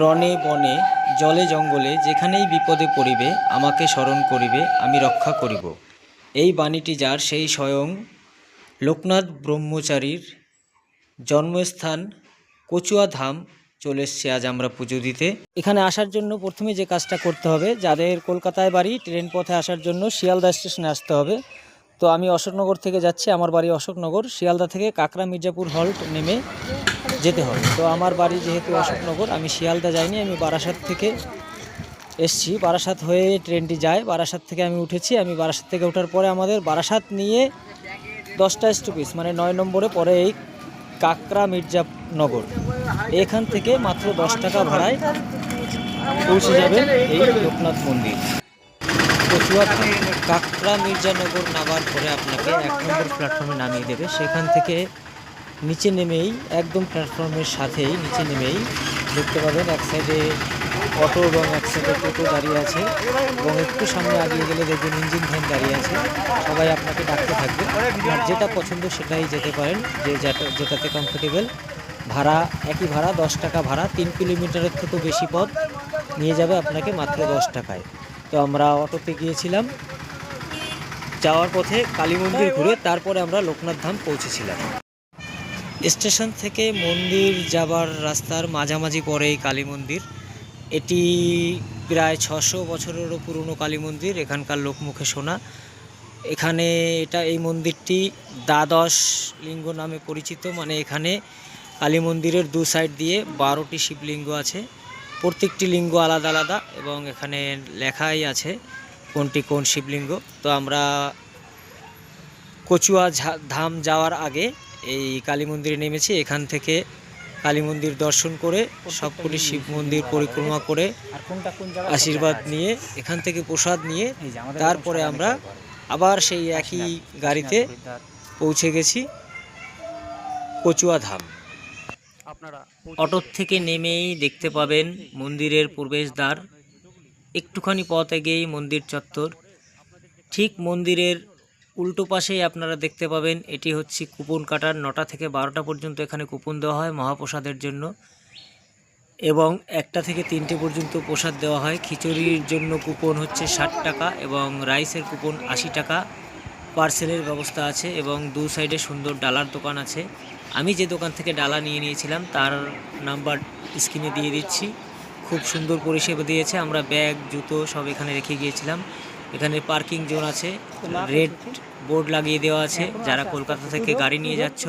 রণে বনে, জলে জঙ্গলে যেখানেই বিপদে পড়িবে, আমাকে স্মরণ করিবে, আমি রক্ষা করিব। এই বাণীটি যার, সেই স্বয়ং লোকনাথ ব্রহ্মচারীর জন্মস্থান কচুয়া ধাম চলে এসছে আজ আমরা পুজো দিতে। এখানে আসার জন্য প্রথমে যে কাজটা করতে হবে, যাদের কলকাতায় বাড়ি, ট্রেন পথে আসার জন্য শিয়ালদা স্টেশনে আসতে হবে। তো আমি অশোকনগর থেকে যাচ্ছি, আমার বাড়ি অশোকনগর। শিয়ালদা থেকে কাকরা মির্জাপুর হল্ট নেমে যেতে হবে। তো আমার বাড়ি যেহেতু অশোকনগর, আমি শিয়ালদা যাইনি, আমি বারাসাত থেকে এসছি। বারাসাত হয়ে ট্রেনটি যায়। বারাসাত থেকে আমি উঠেছি। আমি বারাসাত থেকে ওঠার পরে আমাদের বারাসাত নিয়ে দশটা স্টপিস মানে নয় নম্বরে পরে এই কাকরা মির্জানগর। এখান থেকে মাত্র দশ টাকা ভাড়ায় পৌঁছে যাবেন এই লোকনাথ মন্দির। কচুয়া কাকরা মির্জানগর নামার পরে আপনাকে এক নম্বর প্ল্যাটফর্মে নামিয়ে দেবে। সেখান থেকে নিচে নেমেই, একদম প্ল্যাটফর্মের সাথেই নিচে নেমেই দেখতে পাবেন এক সাইডে অটো এবং এক সাইডে টোটো দাঁড়িয়ে আছে এবং একটু সামনে আগিয়ে গেলে দেখবেন ইঞ্জিন ভ্যান দাঁড়িয়ে আছে। সবাই আপনাকে ডাকতে থাকবে। আর যেটা পছন্দ সেটাই যেতে পারেন, যে যেটা, যেটাতে কমফোর্টেবল ভাড়া, একই ভাড়া, দশ টাকা ভাড়া, তিন কিলোমিটারের থেকেও বেশি পথ নিয়ে যাবে আপনাকে মাত্র দশ টাকায়। তো আমরা অটোতে গিয়েছিলাম। যাওয়ার পথে কালী মন্দির ঘুরে তারপরে আমরা লোকনাথ ধাম পৌঁছেছিলাম। স্টেশন থেকে মন্দির যাবার রাস্তার মাঝামাঝি পরে এই কালী মন্দির। এটি প্রায় ছশো বছরেরও পুরনো কালী মন্দির, এখানকার লোকমুখে শোনা এখানে এটা, এই মন্দিরটি দ্বাদশ লিঙ্গ নামে পরিচিত মানে এখানে কালী মন্দিরের দু সাইড দিয়ে বারোটি শিবলিঙ্গ আছে। প্রত্যেকটি লিঙ্গ আলাদা আলাদা এবং এখানে লেখাই আছে কোনটি কোন শিবলিঙ্গ। তো আমরা কচুয়া ধাম যাওয়ার আগে এই কালী মন্দিরে নেমেছি। এখান থেকে কালী মন্দির দর্শন করে সবকটি শিব মন্দির পরিক্রমা করে আশীর্বাদ নিয়ে এখান থেকে প্রসাদ নিয়ে তারপরে আমরা আবার সেই একই গাড়িতে পৌঁছে গেছি কচুয়া ধাম। আপনারা অটোর থেকে নেমেই দেখতে পাবেন মন্দিরের প্রবেশদ্বার। একটুখানি পথ এগিয়েই মন্দির চত্বর। ঠিক মন্দিরের উল্টো পাশেই আপনারা দেখতে পাবেন, এটি হচ্ছে কুপন কাটার নটা থেকে বারোটা পর্যন্ত এখানে কুপন দেওয়া হয় মহাপ্রসাদের জন্য। এবং একটা থেকে তিনটে পর্যন্ত প্রসাদ দেওয়া হয়। খিচুড়ির জন্য কুপন হচ্ছে ষাট টাকা এবং রাইসের কুপন আশি টাকা। পার্সেলের ব্যবস্থা আছে এবং দু সাইডে সুন্দর ডালার দোকান আছে। আমি যে দোকান থেকে ডালা নিয়ে নিয়েছিলাম, তার নাম্বার স্ক্রিনে দিয়ে দিচ্ছি। খুব সুন্দর পরিষেবা দিয়েছে। আমরা ব্যাগ, জুতো সব এখানে রেখে গিয়েছিলাম। এখানে পার্কিং জোন আছে রেড বোর্ড লাগিয়ে দেওয়া আছে যারা কলকাতা থেকে গাড়ি নিয়ে যাচ্ছ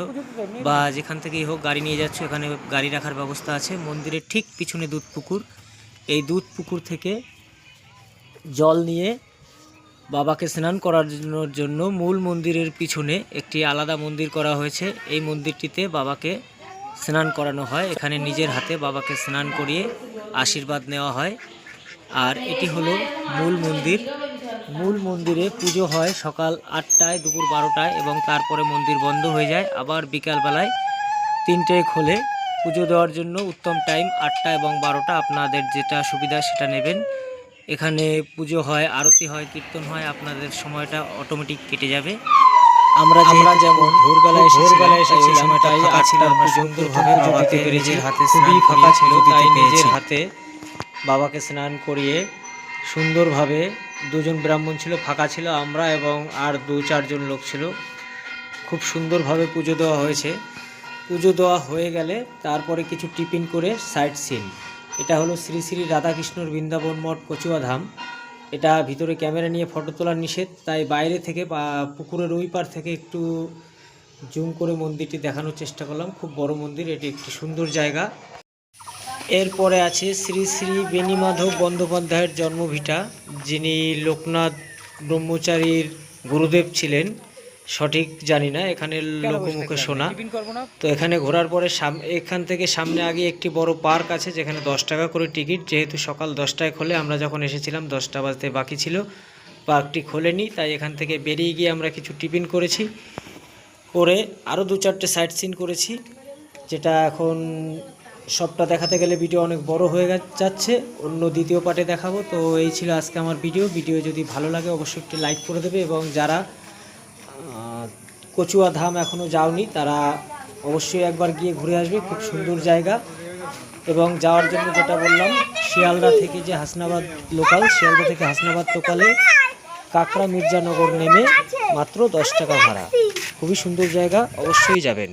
বা যেখান থেকেই হোক গাড়ি নিয়ে যাচ্ছ এখানে গাড়ি রাখার ব্যবস্থা আছে। মন্দিরের ঠিক পিছনে দুধ পুকুর। এই দুধ পুকুর থেকে জল নিয়ে বাবাকে স্নান করার জন্য- জন্য মূল মন্দিরের পিছনে একটি আলাদা মন্দির করা হয়েছে। এই মন্দিরটিতে বাবাকে স্নান করানো হয়। এখানে নিজের হাতে বাবাকে স্নান করিয়ে আশীর্বাদ নেওয়া হয়। আর এটি হলো মূল মন্দির। মূল মন্দিরে পুজো হয় সকাল আটটায় দুপুর বারোটায় এবং তারপরে মন্দির বন্ধ হয়ে যায়। আবার বিকালবেলায় তিনটেয় খোলে। পুজো দেওয়ার জন্য উত্তম টাইম আটটা এবং বারোটা। আপনাদের যেটা সুবিধা সেটা নেবেন। এখানে পুজো হয় আরতি হয় কীর্তন হয় আপনাদের সময়টা অটোমেটিক কেটে যাবে। আমরা আমরা যেমন ভোরবেলায় ভোরবেলায় এসেছিলাম তাই আমরা সুন্দরভাবে দিতে পেরেছি হাতে খুবই ফাঁকা ছিল তাই নিজের হাতে বাবাকে স্নান করিয়ে সুন্দরভাবে দুজন ব্রাহ্মণ ছিল, ফাঁকা ছিল আমরা এবং আর দু চারজন লোক ছিল। খুব সুন্দরভাবে পুজো দেওয়া হয়েছে। পুজো দেওয়া হয়ে গেলে তারপরে কিছু টিফিন করে সাইট সিন। এটা হলো শ্রী শ্রী রাধাকৃষ্ণর বৃন্দাবন মঠ কচুয়া ধাম। এটা ভিতরে ক্যামেরা নিয়ে ফটো তোলা নিষেধ, তাই বাইরে থেকে বা পুকুরের ওই পার থেকে একটু জুম করে মন্দিরটি দেখানোর চেষ্টা করলাম। খুব বড় মন্দির, এটি একটি সুন্দর জায়গা। এরপরে আছে শ্রী শ্রী বেণীমাধব বন্দ্যোপাধ্যায়ের জন্মভিটা যিনি লোকনাথ ব্রহ্মচারীর গুরুদেব ছিলেন। সঠিক জানি না এখানে লোকমুখে শোনা। তো এখানে ঘোরার পরে সাম- এখান থেকে সামনে আগে একটি বড় পার্ক আছে যেখানে দশ টাকা করে টিকিট। যেহেতু সকাল দশটায় খোলে আমরা যখন এসেছিলাম দশটা বাজতে বাকি ছিল। পার্কটি খোলেনি তাই এখান থেকে বেরিয়ে গিয়ে আমরা কিছু টিফিন করেছি। করে আরও দু চারটে সাইট সিন করেছি যেটা এখন সবটা দেখাতে গেলে ভিডিও অনেক বড় হয়ে যাচ্ছে। অন্য দ্বিতীয় পার্টে দেখাবো। তো এই ছিল আজকে আমার ভিডিও ভিডিও যদি ভালো লাগে, অবশ্যই একটি লাইক করে দেবে এবং যারা কচুয়া ধাম এখনও যাওনি, তারা অবশ্যই একবার গিয়ে ঘুরে আসবে। খুব সুন্দর জায়গা। এবং যাওয়ার জন্য যেটা বললাম, শিয়ালদা থেকে যে হাসনাবাদ লোকাল শিয়ালদা থেকে হাসনাবাদ লোকালে কাকড়া মির্জানগর নেমে মাত্র দশ টাকা ভাড়া। খুবই সুন্দর জায়গা, অবশ্যই যাবেন।